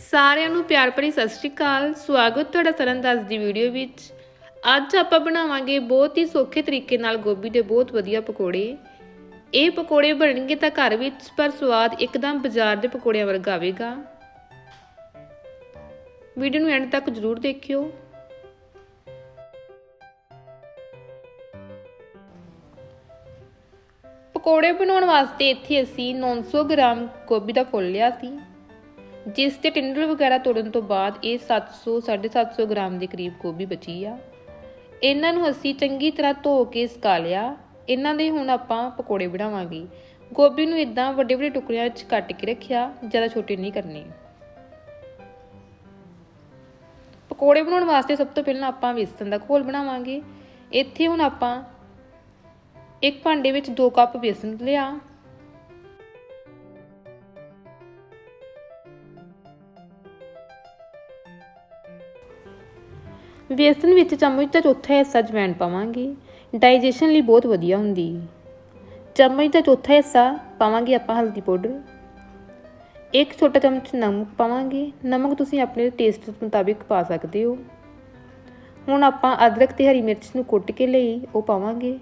ਸਾਰਿਆਂ ਨੂੰ ਪਿਆਰ ਭਰੀ ਸਤਿ ਸ਼੍ਰੀ ਅਕਾਲ। ਸਵਾਗਤ ਤੁਹਾਡਾ ਸਰਨਦਾਸ ਦੀ ਵੀਡੀਓ ਵਿੱਚ। ਅੱਜ ਆਪਾਂ ਬਣਾਵਾਂਗੇ ਬਹੁਤ ਹੀ ਸੌਖੇ ਤਰੀਕੇ ਨਾਲ ਗੋਭੀ ਦੇ ਬਹੁਤ ਵਧੀਆ ਪਕੌੜੇ। ਇਹ ਪਕੌੜੇ ਬਣਨਗੇ ਤਾਂ ਘਰ ਵਿੱਚ, ਪਰ ਸਵਾਦ ਇੱਕਦਮ ਬਾਜ਼ਾਰ ਦੇ ਪਕੌੜਿਆਂ ਵਰਗਾ ਆਵੇਗਾ। ਵੀਡੀਓ ਨੂੰ ਐਂਡ ਤੱਕ ਜ਼ਰੂਰ ਦੇਖਿਓ। ਪਕੌੜੇ ਬਣਾਉਣ ਵਾਸਤੇ ਇੱਥੇ ਅਸੀਂ 900 ਗ੍ਰਾਮ ਗੋਭੀ ਦਾ ਫੁੱਲ ਲਿਆ ਸੀ। ਜਿਸ ਤੇ ਟਿੰਡਲ ਵਗੈਰਾ ਤੋੜਨ ਤੋਂ ਬਾਅਦ ਇਹ 700 750 ਗ੍ਰਾਮ ਦੇ ਕਰੀਬ ਗੋਭੀ ਬਚੀ ਆ। ਇਹਨਾਂ ਨੂੰ ਅਸੀਂ ਚੰਗੀ ਤਰ੍ਹਾਂ ਧੋ ਕੇ ਸੁਕਾ ਲਿਆ। ਇਹਨਾਂ ਦੇ ਹੁਣ ਆਪਾਂ ਪਕੌੜੇ ਬਣਾਵਾਂਗੇ। ਗੋਭੀ ਨੂੰ ਇਦਾਂ ਵੱਡੇ ਵੱਡੇ ਟੁਕੜਿਆਂ ਵਿੱਚ ਕੱਟ ਕੇ ਰੱਖਿਆ, ਜ਼ਿਆਦਾ ਛੋਟੇ ਨਹੀਂ ਕਰਨੇ। ਪਕੌੜੇ ਬਣਾਉਣ ਵਾਸਤੇ ਸਭ ਤੋਂ ਪਹਿਲਾਂ ਆਪਾਂ ਵੇਸਣ ਦਾ ਘੋਲ ਬਣਾਵਾਂਗੇ। ਇੱਥੇ ਹੁਣ ਆਪਾਂ ਇੱਕ ਭਾਂਡੇ ਵਿੱਚ 2 ਕੱਪ ਬੇਸਨ ਲਿਆ। ਬੇਸਨ ਵਿੱਚ ਚਮਚ ਦਾ ਚੌਥਾ ਹਿੱਸਾ ਜਵੈਣ ਪਾਵਾਂਗੇ। ਡਾਈਜੈਸ਼ਨ ਲਈ ਬਹੁਤ ਵਧੀਆ ਹੁੰਦੀ। ਚਮਚ ਦਾ ਚੌਥਾ ਹਿੱਸਾ ਪਾਵਾਂਗੇ ਆਪਾਂ ਹਲਦੀ ਪਾਊਡਰ। ਇੱਕ ਛੋਟਾ ਚਮਚ ਨਮਕ ਪਾਵਾਂਗੇ। ਨਮਕ ਤੁਸੀਂ ਆਪਣੇ ਟੇਸਟ ਮੁਤਾਬਿਕ ਪਾ ਸਕਦੇ ਹੋ। ਹੁਣ ਆਪਾਂ ਅਦਰਕ ਤੇ ਹਰੀ ਮਿਰਚ ਨੂੰ ਕੁੱਟ ਕੇ ਲਈ ਉਹ ਪਾਵਾਂਗੇ।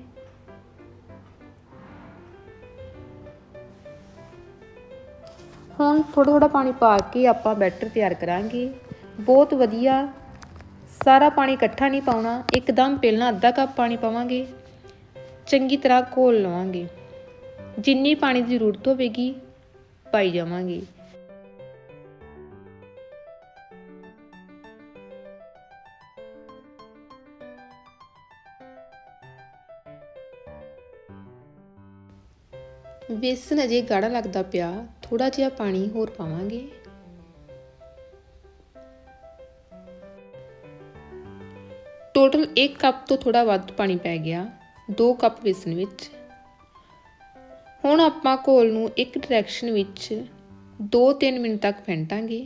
ਹੁਣ ਥੋੜਾ ਥੋੜਾ ਪਾਣੀ ਪਾ ਕੇ ਆਪਾਂ ਬੈਟਰ ਤਿਆਰ ਕਰਾਂਗੇ। ਬਹੁਤ ਵਧੀਆ ਸਾਰਾ ਪਾਣੀ ਇਕੱਠਾ ਨਹੀਂ ਪਾਉਣਾ, ਇੱਕਦਮ ਪਹਿਲਾਂ ਅੱਧਾ ਕੱਪ ਪਾਣੀ ਪਾਵਾਂਗੇ, ਚੰਗੀ ਤਰ੍ਹਾਂ ਘੋਲ ਲਵਾਂਗੇ। ਜਿੰਨੀ ਪਾਣੀ ਦੀ ਜ਼ਰੂਰਤ ਹੋਵੇਗੀ, ਪਾਈ ਜਾਵਾਂਗੇ। ਵੇਸਣ ਅਜੇ ਗਾੜਾ ਲੱਗਦਾ ਪਿਆ ਥੋੜਾ ਜਿਹਾ ਪਾਣੀ ਹੋਰ ਪਾਵਾਂਗੇ। ਟੋਟਲ 1 ਕੱਪ ਤੋਂ ਥੋੜਾ ਵੱਧ ਪਾਣੀ ਪੈ ਗਿਆ 2 ਕੱਪ ਵੇਸਣ ਵਿੱਚ। ਹੁਣ ਆਪਾਂ ਘੋਲ ਨੂੰ ਇੱਕ ਡਾਇਰੈਕਸ਼ਨ ਵਿੱਚ 2-3 ਮਿੰਟ ਤੱਕ ਫੈਂਟਾਂਗੇ।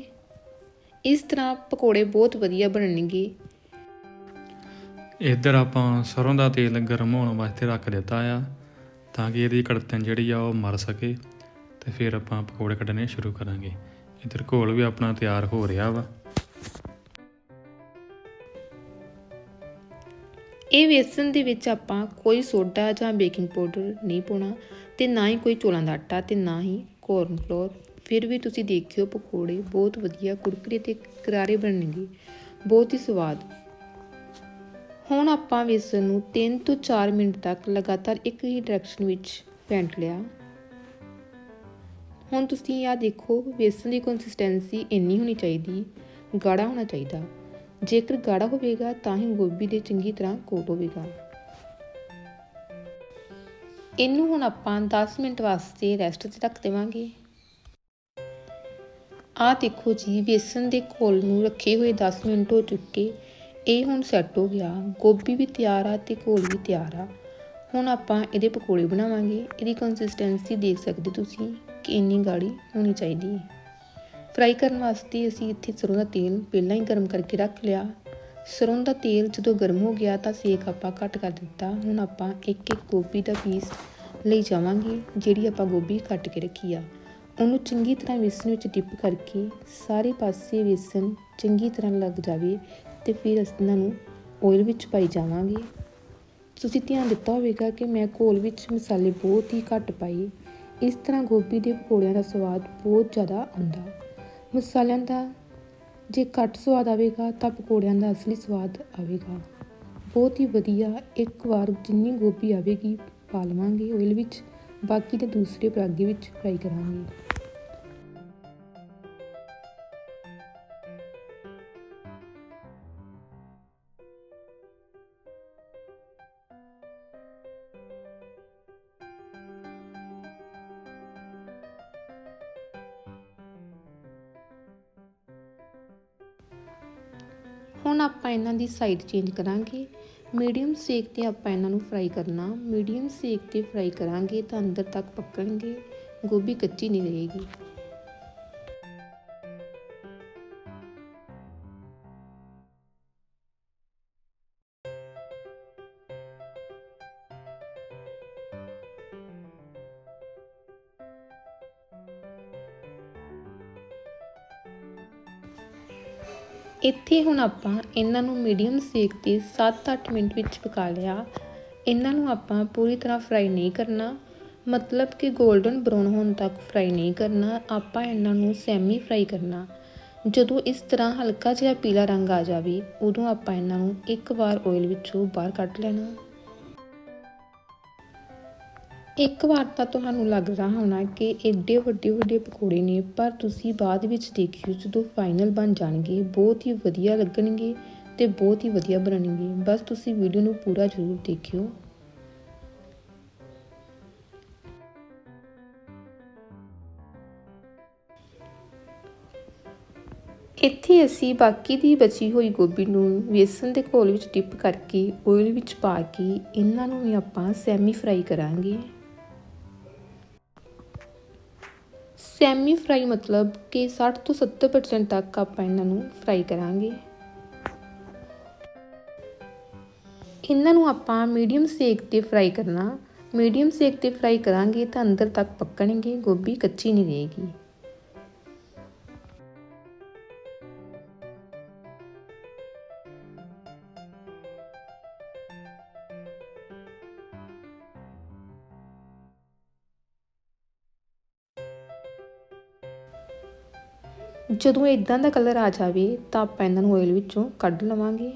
ਇਸ ਤਰ੍ਹਾਂ ਪਕੌੜੇ ਬਹੁਤ ਵਧੀਆ ਬਣਨਗੇ। ਇੱਧਰ ਆਪਾਂ ਸਰੋਂ ਦਾ ਤੇਲ ਗਰਮ ਹੋਣ ਵਾਸਤੇ ਰੱਖ ਦਿੱਤਾ ਆ, ਤਾਂ ਕਿ ਇਹਦੀ ਕੜਤਨ ਜਿਹੜੀ ਆ ਉਹ ਮਰ ਸਕੇ, ਤੇ ਫਿਰ ਆਪਾਂ ਪਕੌੜੇ ਕੱਢਣੇ ਸ਼ੁਰੂ ਕਰਾਂਗੇ। ਇੱਧਰ ਘੋਲ ਵੀ ਆਪਣਾ ਤਿਆਰ ਹੋ ਰਿਹਾ ਵਾ। ਇਹ ਵੇਸਣ ਦੇ ਵਿੱਚ ਆਪਾਂ ਕੋਈ ਸੋਡਾ ਜਾਂ ਬੇਕਿੰਗ ਪਾਊਡਰ ਨਹੀਂ ਪਾਉਣਾ ਤੇ ਨਾ ਹੀ ਕੋਈ ਚੋਲਾਂ ਦਾ ਆਟਾ ਤੇ ਨਾ ਹੀ ਕੋਰਨ ਫਲੋਰ ਫਿਰ ਵੀ ਤੁਸੀਂ ਦੇਖਿਓ ਪਕੌੜੇ ਬਹੁਤ ਵਧੀਆ ਕੁਰਕਰੇ ਤੇ ਕਰਾਰੇ ਬਣਨਗੇ, ਬਹੁਤ ਹੀ ਸਵਾਦ। ਹੁਣ ਆਪਾਂ ਵੇਸਣ ਨੂੰ 3 ਤੋਂ 4 ਮਿੰਟ ਤੱਕ ਲਗਾਤਾਰ ਇੱਕ ਹੀ ਡਾਇਰੈਕਸ਼ਨ ਵਿੱਚ ਫੈਂਟ ਲਿਆ। ਹੁਣ ਤੁਸੀਂ ਆ ਦੇਖੋ ਵੇਸਣ ਦੀ ਕੰਸਿਸਟੈਂਸੀ ਇੰਨੀ ਹੋਣੀ ਚਾਹੀਦੀ, ਗਾੜਾ ਹੋਣਾ ਚਾਹੀਦਾ। ਜੇਕਰ ਗਾੜਾ ਹੋਵੇਗਾ, ਤਾਂ ਹੀ ਗੋਭੀ ਦੇ ਚੰਗੀ ਤਰ੍ਹਾਂ ਕੋਟ ਹੋਵੇਗਾ। ਇਹਨੂੰ ਹੁਣ ਆਪਾਂ 10 ਮਿੰਟ ਵਾਸਤੇ ਰੈਸਟ ਤੇ ਰੱਖ ਦੇਵਾਂਗੇ। ਆਹ ਦੇਖੋ ਜੀ ਵੇਸਣ ਦੇ ਘੋਲ ਨੂੰ ਰੱਖੇ ਹੋਏ 10 ਮਿੰਟ ਹੋ ਚੁੱਕੇ। ਇਹ ਹੁਣ ਸੈੱਟ ਹੋ ਗਿਆ। ਗੋਭੀ ਵੀ ਤਿਆਰ ਆ ਤੇ ਘੋਲ ਵੀ ਤਿਆਰ ਆ। ਹੁਣ ਆਪਾਂ ਇਹਦੇ ਪਕੌੜੇ ਬਣਾਵਾਂਗੇ। ਇਹਦੀ ਕੰਸਿਸਟੈਂਸੀ ਦੇਖ ਸਕਦੇ ਤੁਸੀਂ ਕਿ ਇੰਨੀ ਗਾੜੀ ਹੋਣੀ ਚਾਹੀਦੀ ਹੈ। ਫਰਾਈ ਕਰਨ ਵਾਸਤੇ ਅਸੀਂ ਇੱਥੇ ਸਰੋਂ ਦਾ ਤੇਲ ਪਹਿਲਾਂ ਹੀ ਗਰਮ ਕਰਕੇ ਰੱਖ ਲਿਆ। ਸਰੋਂ ਦਾ ਤੇਲ ਜਦੋਂ ਗਰਮ ਹੋ ਗਿਆ ਤਾਂ ਸੇਕ ਆਪਾਂ ਘੱਟ ਕਰ ਦਿੱਤਾ। ਹੁਣ ਆਪਾਂ ਇੱਕ ਇੱਕ ਗੋਭੀ ਦਾ ਪੀਸ ਲਈ ਜਾਵਾਂਗੇ, ਜਿਹੜੀ ਆਪਾਂ ਗੋਭੀ ਕੱਟ ਕੇ ਰੱਖੀ ਆ। ਉਹਨੂੰ ਚੰਗੀ ਤਰ੍ਹਾਂ ਵੇਸਣ ਵਿੱਚ ਡਿਪ ਕਰਕੇ ਸਾਰੇ ਪਾਸੇ ਵੇਸਣ ਚੰਗੀ ਤਰ੍ਹਾਂ ਲੱਗ ਜਾਵੇ ਤੇ ਫਿਰ ਅਸੀਂ ਇਹਨਾਂ ਨੂੰ ਆਇਲ ਵਿੱਚ ਪਾਈ ਜਾਵਾਂਗੇ। ਤੁਸੀਂ ਧਿਆਨ ਦਿੱਤਾ ਹੋਵੇਗਾ ਕਿ ਮੈਂ ਘੋਲ ਵਿੱਚ ਮਸਾਲੇ ਬਹੁਤ ਹੀ ਘੱਟ ਪਾਏ। ਇਸ ਤਰ੍ਹਾਂ ਗੋਭੀ ਦੇ ਪਕੌੜਿਆਂ ਦਾ ਸਵਾਦ ਬਹੁਤ ਜ਼ਿਆਦਾ ਆਉਂਦਾ। ਮਸਾਲਿਆਂ ਦਾ ਜੇ ਘੱਟ ਸਵਾਦ ਆਵੇਗਾ ਤਾਂ ਪਕੌੜਿਆਂ ਦਾ ਅਸਲੀ ਸਵਾਦ ਆਵੇਗਾ। ਬਹੁਤ ਹੀ ਵਧੀਆ ਇੱਕ ਵਾਰ ਜਿੰਨੀ ਗੋਭੀ ਆਵੇਗੀ, ਪਾ ਲਵਾਂਗੇ ਆਇਲ ਵਿੱਚ। ਬਾਕੀ ਦੇ ਦੂਸਰੇ ਪਰਾਗੇ ਵਿੱਚ ਫਰਾਈ ਕਰਾਂਗੇ। ਹੁਣ ਆਪਾਂ ਇਹਨਾਂ ਦੀ ਸਾਈਡ ਚੇਂਜ ਕਰਾਂਗੇ। ਮੀਡੀਅਮ ਸੇਕ ਤੇ ਆਪਾਂ ਇਹਨਾਂ ਨੂੰ ਫਰਾਈ ਕਰਨਾ। ਮੀਡੀਅਮ ਸੇਕ ਤੇ ਫਰਾਈ ਕਰਾਂਗੇ ਤਾਂ ਅੰਦਰ ਤੱਕ ਪੱਕਣਗੇ। ਗੋਭੀ ਕੱਚੀ ਨਹੀਂ ਰਹੇਗੀ। ਇੱਥੇ ਹੁਣ ਆਪਾਂ ਇਹਨਾਂ ਨੂੰ ਮੀਡੀਅਮ ਸੇਕ ਤੇ 7-8 ਮਿੰਟ ਵਿੱਚ ਪਕਾ ਲਿਆ। ਇਹਨਾਂ ਨੂੰ ਆਪਾਂ ਪੂਰੀ ਤਰ੍ਹਾਂ ਫਰਾਈ ਨਹੀਂ ਕਰਨਾ। ਮਤਲਬ ਕਿ 골ਡਨ ਬਰਾਊਨ ਹੋਣ ਤੱਕ ਫਰਾਈ ਨਹੀਂ ਕਰਨਾ। ਆਪਾਂ ਇਹਨਾਂ ਨੂੰ ਸੈਮੀ ਫਰਾਈ ਕਰਨਾ। ਜਦੋਂ ਇਸ ਤਰ੍ਹਾਂ ਹਲਕਾ ਜਿਹਾ ਪੀਲਾ ਰੰਗ ਆ ਜਾਵੇ, ਉਦੋਂ ਆਪਾਂ ਇਹਨਾਂ ਨੂੰ ਇੱਕ ਵਾਰ ਆਇਲ ਵਿੱਚੋਂ ਬਾਹਰ ਕੱਢ ਲੈਣਾ। ਇੱਕ ਵਾਰ ਤਾਂ ਤੁਹਾਨੂੰ ਲੱਗ ਰਿਹਾ ਹੋਣਾ ਕਿ ਐਡੇ ਵੱਡੇ ਵੱਡੇ ਪਕੌੜੇ ਨੇ, ਪਰ ਤੁਸੀਂ ਬਾਅਦ ਵਿੱਚ ਦੇਖਿਓ ਜਦੋਂ ਫਾਈਨਲ ਬਣ ਜਾਣਗੇ, ਬਹੁਤ ਹੀ ਵਧੀਆ ਲੱਗਣਗੇ ਤੇ ਬਹੁਤ ਹੀ ਵਧੀਆ ਬਣਨਗੇ। ਬਸ ਤੁਸੀਂ ਵੀਡੀਓ ਨੂੰ ਪੂਰਾ ਜ਼ਰੂਰ ਦੇਖਿਓ। ਇੱਥੇ ਅਸੀਂ ਬਾਕੀ ਦੀ ਬਚੀ ਹੋਈ ਗੋਭੀ ਨੂੰ ਵੇਸਣ ਦੇ ਘੋਲ ਵਿੱਚ ਡਿਪ ਕਰਕੇ ਆਇਲ ਵਿੱਚ ਪਾ ਕੇ, ਇਹਨਾਂ ਨੂੰ ਵੀ ਆਪਾਂ ਸੈਮੀ ਫਰਾਈ ਕਰਾਂਗੇ। ਸੈਮੀ ਫਰਾਈ ਮਤਲਬ ਕਿ 60 ਤੋਂ 70% ਤੱਕ ਆਪਾਂ ਇਹਨਾਂ ਨੂੰ ਫਰਾਈ ਕਰਾਂਗੇ। ਇਹਨਾਂ ਨੂੰ ਆਪਾਂ ਮੀਡੀਅਮ ਸੇਕ ਤੇ ਫਰਾਈ ਕਰਨਾ। ਮੀਡੀਅਮ ਸੇਕ ਤੇ ਫਰਾਈ ਕਰਾਂਗੇ ਤਾਂ ਅੰਦਰ ਤੱਕ ਪੱਕਣਗੇ, ਗੋਭੀ ਕੱਚੀ ਨਹੀਂ ਰਹੇਗੀ। ਜਦੋਂ ਇਦਾਂ ਦਾ ਕਲਰ ਆ ਜਾਵੇ ਤਾਂ ਆਪਾਂ ਇਹਨਾਂ ਨੂੰ ਆਇਲ ਵਿੱਚੋਂ ਕੱਢ ਲਵਾਂਗੇ।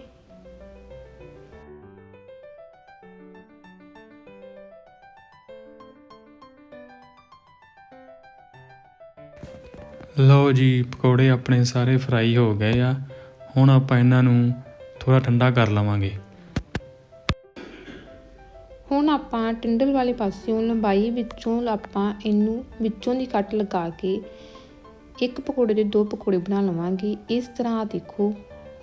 ਲਓ ਜੀ ਪਕੌੜੇ ਆਪਣੇ ਸਾਰੇ ਫਰਾਈ ਹੋ ਗਏ ਆ। ਹੁਣ ਆਪਾਂ ਇਹਨਾਂ ਨੂੰ ਥੋੜਾ ਠੰਡਾ ਕਰ ਲਵਾਂਗੇ। ਹੁਣ ਆਪਾਂ ਟਿੰਡਲ ਵਾਲੇ ਪਾਸਿਓਂ ਲੰਬਾਈ ਵਿੱਚੋਂ ਆਪਾਂ ਇਹਨੂੰ ਵਿੱਚੋਂ ਦੀ ਕੱਟ ਲਗਾ ਕੇ ਇੱਕ ਪਕੌੜੇ ਦੇ ਦੋ ਪਕੌੜੇ ਬਣਾ ਲਵਾਂਗੇ। ਇਸ ਤਰ੍ਹਾਂ ਦੇਖੋ,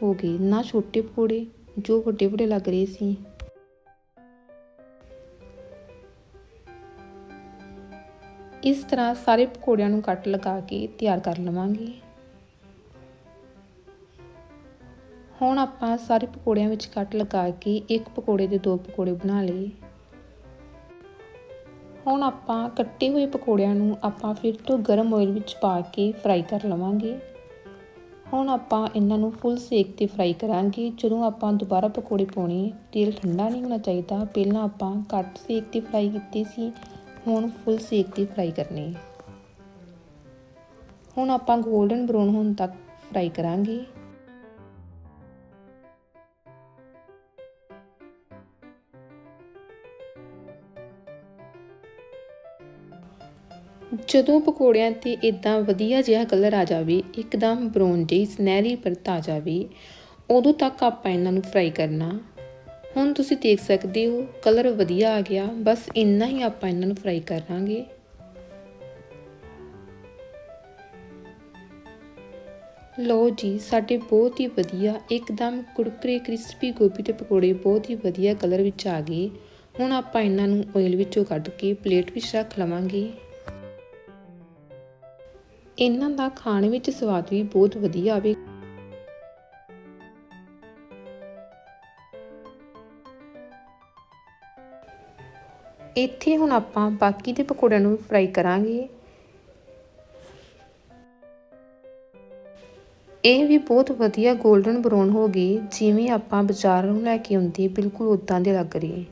ਹੋ ਗਏ ਨਾ ਛੋਟੇ ਪਕੌੜੇ, ਜੋ ਵੱਡੇ ਵੱਡੇ ਲੱਗ ਰਹੇ ਸੀ। ਇਸ ਤਰ੍ਹਾਂ ਸਾਰੇ ਪਕੌੜਿਆਂ ਨੂੰ ਕੱਟ ਲਗਾ ਕੇ ਤਿਆਰ ਕਰ ਲਵਾਂਗੇ। ਹੁਣ ਆਪਾਂ ਸਾਰੇ ਪਕੌੜਿਆਂ ਵਿੱਚ ਕੱਟ ਲਗਾ ਕੇ ਇੱਕ ਪਕੌੜੇ ਦੇ ਦੋ ਪਕੌੜੇ ਬਣਾ ਲਏ। ਹੁਣ ਆਪਾਂ ਕੱਟੇ ਹੋਏ ਪਕੌੜਿਆਂ ਨੂੰ ਆਪਾਂ ਫਿਰ ਤੋਂ ਗਰਮ ਆਇਲ ਵਿੱਚ ਪਾ ਕੇ ਫਰਾਈ ਕਰ ਲਵਾਂਗੇ। ਹੁਣ ਆਪਾਂ ਇਹਨਾਂ ਨੂੰ ਫੁੱਲ ਸੇਕ ਤੇ ਫਰਾਈ ਕਰਾਂਗੇ। ਜਦੋਂ ਆਪਾਂ ਦੁਬਾਰਾ ਪਕੌੜੇ ਪਾਉਣੇ, ਤੇਲ ਠੰਡਾ ਨਹੀਂ ਹੋਣਾ ਚਾਹੀਦਾ। ਪਹਿਲਾਂ ਆਪਾਂ ਘੱਟ ਸੇਕ ਤੇ ਫਰਾਈ ਕੀਤੇ ਸੀ, ਹੁਣ ਫੁੱਲ ਸੇਕ ਤੇ ਫਰਾਈ ਕਰਨੇ ਹੁਣ ਆਪਾਂ 골ਡਨ ਬਰਾਊਨ ਹੋਣ ਤੱਕ ਫਰਾਈ ਕਰਾਂਗੇ। ਜਦੋਂ ਪਕੌੜਿਆਂ ਤੇ ਇਦਾਂ ਵਧੀਆ ਜਿਹਾ ਕਲਰ ਆ ਜਾਵੇ, ਇੱਕਦਮ ਬਰਾਊਨ ਜਿਹੀ ਸੁਨਹਿਰੀ ਪਰਤ ਆ ਜਾਵੇ, ਉਦੋਂ ਤੱਕ ਆਪਾਂ ਇਹਨਾਂ ਨੂੰ ਫਰਾਈ ਕਰਨਾ। ਹੁਣ ਤੁਸੀਂ ਦੇਖ ਸਕਦੇ ਹੋ, ਕਲਰ ਵਧੀਆ ਆ ਗਿਆ, ਬਸ ਇੰਨਾ ਹੀ ਆਪਾਂ ਇਹਨਾਂ ਨੂੰ ਫਰਾਈ ਕਰਾਂਗੇ। ਲੋ ਜੀ, ਸਾਡੇ ਬਹੁਤ ਹੀ ਵਧੀਆ, ਇੱਕਦਮ ਕੁਰਕਰੇ ਕ੍ਰਿਸਪੀ ਗੋਭੀ ਦੇ ਪਕੌੜੇ ਬਹੁਤ ਹੀ ਵਧੀਆ ਕਲਰ ਵਿੱਚ ਆ ਗਏ। ਹੁਣ ਆਪਾਂ ਇਹਨਾਂ ਨੂੰ ਆਇਲ ਵਿੱਚੋਂ ਕੱਢ ਕੇ ਪਲੇਟ ਵਿੱਚ ਰੱਖ ਲਵਾਂਗੇ। ਇਹਨਾਂ ਦਾ ਖਾਣ ਵਿੱਚ ਸਵਾਦ ਵੀ ਬਹੁਤ ਵਧੀਆ ਆਵੇ। ਇੱਥੇ ਹੁਣ ਆਪਾਂ ਬਾਕੀ ਦੇ ਪਕੌੜਿਆਂ ਨੂੰ ਫਰਾਈ ਕਰਾਂਗੇ। ਇਹ ਵੀ ਬਹੁਤ ਵਧੀਆ 골ਡਨ ਬਰਾਊਨ ਹੋ ਗਈ, ਜਿਵੇਂ ਆਪਾਂ ਬਾਜ਼ਾਰੋਂ ਲੈ ਕੇ ਆਉਂਦੇ ਬਿਲਕੁਲ ਉਦਾਂ ਦੇ ਲੱਗ ਰਹੇ।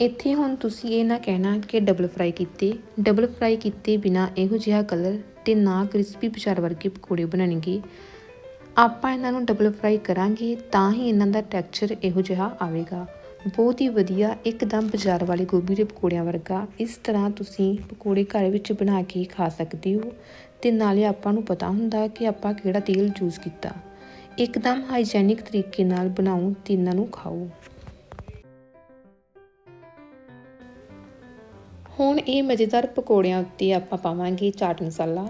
ਇੱਥੇ ਹੁਣ ਤੁਸੀਂ ਇਹ ਨਾ ਕਹਿਣਾ ਕਿ ਡਬਲ ਫਰਾਈ ਕੀਤੇ। ਡਬਲ ਫਰਾਈ ਕੀਤੇ ਬਿਨਾ ਇਹੋ ਜਿਹਾ ਕਲਰ ਤੇ ਨਾ ਕ੍ਰਿਸਪੀ ਬਾਜ਼ਾਰ ਵਰਗੇ ਪਕੌੜੇ ਬਣਨਗੇ। ਆਪਾਂ ਇਹਨਾਂ ਨੂੰ ਡਬਲ ਫਰਾਈ ਕਰਾਂਗੇ, ਤਾਂ ਹੀ ਇਹਨਾਂ ਦਾ ਟੈਕਸਚਰ ਇਹੋ ਜਿਹਾ ਆਵੇਗਾ। ਬਹੁਤ ਹੀ ਵਧੀਆ, ਇੱਕਦਮ ਬਾਜ਼ਾਰ ਵਾਲੇ ਗੋਭੀ ਦੇ ਪਕੌੜਿਆਂ ਵਰਗਾ। ਇਸ ਤਰ੍ਹਾਂ ਤੁਸੀਂ ਪਕੌੜੇ ਘਰ ਵਿੱਚ ਬਣਾ ਕੇ ਖਾ ਸਕਦੇ ਹੋ। ਤੇ ਨਾਲੇ ਆਪਾਂ ਨੂੰ ਪਤਾ ਹੁੰਦਾ ਕਿ ਆਪਾਂ ਕਿਹੜਾ ਤੇਲ ਯੂਜ਼ ਕੀਤਾ। ਇੱਕਦਮ ਹਾਈਜੈਨਿਕ ਤਰੀਕੇ ਨਾਲ ਬਣਾਓ ਤੇ ਇਹਨਾਂ ਨੂੰ ਖਾਓ। ਹੁਣ ਇਹ ਮਜ਼ੇਦਾਰ ਪਕੌੜਿਆਂ ਉੱਤੇ ਆਪਾਂ ਪਾਵਾਂਗੇ ਚਾਟ ਮਸਾਲਾ।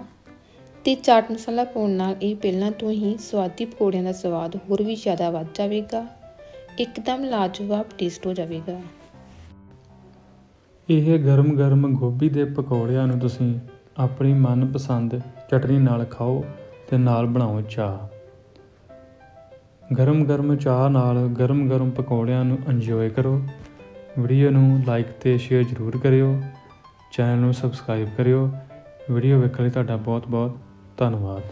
ਤੇ ਚਾਟ ਮਸਾਲਾ ਪਾਉਣ ਨਾਲ ਇਹ ਪਹਿਲਾਂ ਤੋਂ ਹੀ ਸਵਾਦੀ ਪਕੌੜਿਆਂ ਦਾ ਸਵਾਦ ਹੋਰ ਵੀ ਜ਼ਿਆਦਾ ਵੱਧ ਜਾਵੇਗਾ। ਇੱਕਦਮ ਲਾਜਵਾਬ ਟੇਸਟ ਹੋ ਜਾਵੇਗਾ। ਇਹ ਗਰਮ-ਗਰਮ ਗੋਭੀ ਦੇ ਪਕੌੜਿਆਂ ਨੂੰ ਤੁਸੀਂ ਆਪਣੀ ਮਨਪਸੰਦ ਚਟਨੀ ਨਾਲ ਖਾਓ ਤੇ ਨਾਲ ਬਣਾਓ ਚਾਹ। ਗਰਮ-ਗਰਮ ਚਾਹ ਨਾਲ ਗਰਮ-ਗਰਮ ਪਕੌੜਿਆਂ ਨੂੰ ਇੰਜੋਏ ਕਰੋ। ਵੀਡੀਓ ਨੂੰ ਲਾਈਕ ਤੇ ਸ਼ੇਅਰ ਜ਼ਰੂਰ ਕਰਿਓ ਚੈਨਲ ਨੂੰ ਸਬਸਕ੍ਰਾਈਬ ਕਰਿਓ। ਵੀਡੀਓ ਵੇਖਣ ਲਈ ਤੁਹਾਡਾ ਬਹੁਤ-ਬਹੁਤ ਧੰਨਵਾਦ।